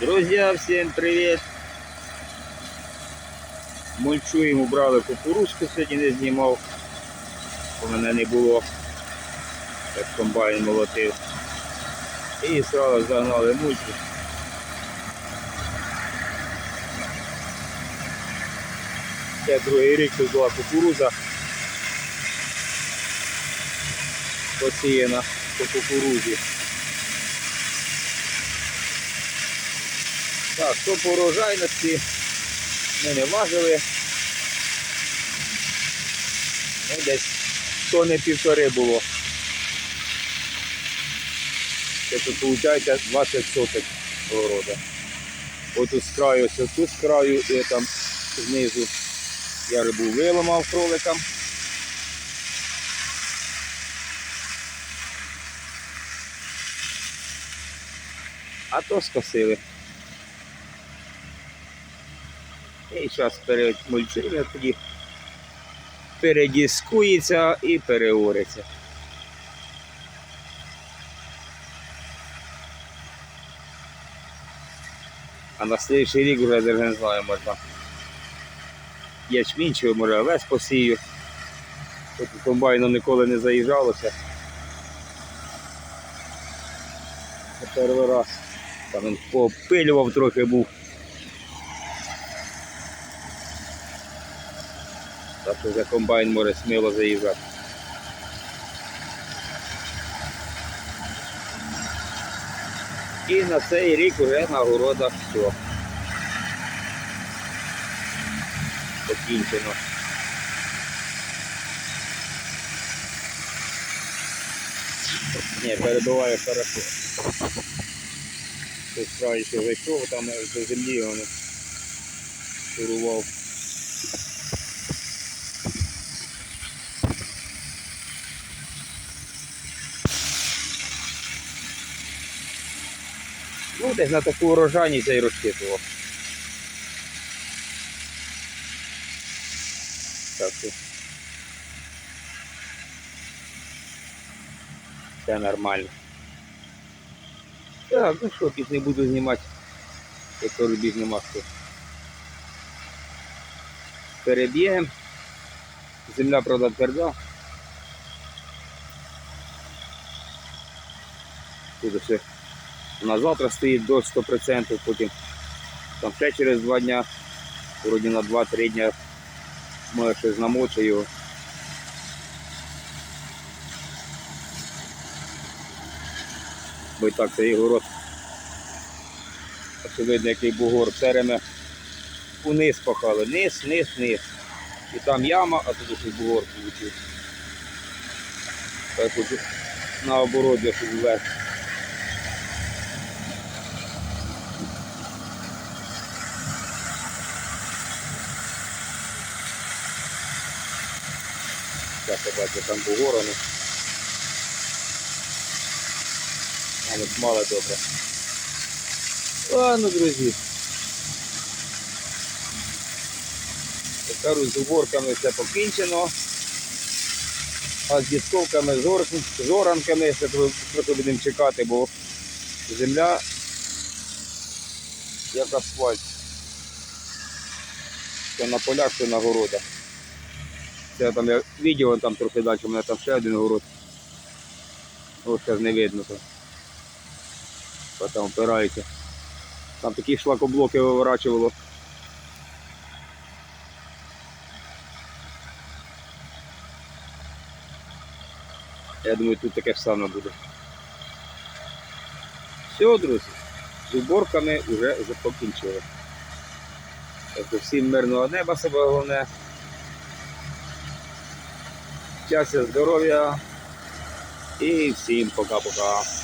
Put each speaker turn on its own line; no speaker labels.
Друзья, всем привет! Мульчуємо, убрали кукурузку, сьогодні не знімав, бо мене не було, як комбайн молотив. І сразу загнали мульчу. Це другий рік тут була кукуруза. Посіяна по кукурузі. Так, що по урожайності ми не важили. Ну, десь тони півтори було. Це тут виходить 20 соток города. Отут з краю, ось тут з краю і там знизу я рибу виламав кроликам. А то скосили. І зараз перемульчуємо, тоді передіскується і переориться. А на слідчий рік вже не знаю, можна. Ячмінь може овес посію. Тут комбайном ніколи не заїжджалося. Перший раз. Там він попилював трохи був. Що вже комбайн може сміло заїжджати. І на цей рік вже на городах все. Покінчено. Ні, перебиваю хорошо. Тут справді ще зайшов, там до землі воно шурував. Ну, десь на таку урожайність я й розчитував. Так що. Все нормально. Так, ну що, не буду знімати. Якщо робіт нема хто. Переб'ємо. Земля, правда, тверда. Тут ще на завтра стоїть до 100%, потім там ще через два дня, вроді на 2-3 дня, може щось намоче його. Бо і так цей город. Очевидно, який бугор тереме униз пахали. Низ, низ, низ. І там яма, а тут ось бугор вийшов. Так от наоборот, тут вверх. Зараз бачу там бугорони. Але мало добре. Ладно, друзі. Як з уборками все покінчено. А з дісковками, з ор- з оранками трохи трохи будемо чекати, бо земля як асфальт. Що на полях, що на городах. Це там я відео там трохи далі, у мене там ще один город. Ось зараз не видно то. Бо Там опирається. Там такі шлакоблоки виворачувало. Я думаю, тут таке ж саме буде. Все, друзі, з уборками вже покінчили. Тобто всім мирного неба себе головне. Щастя, здоров'я і всім пока-пока.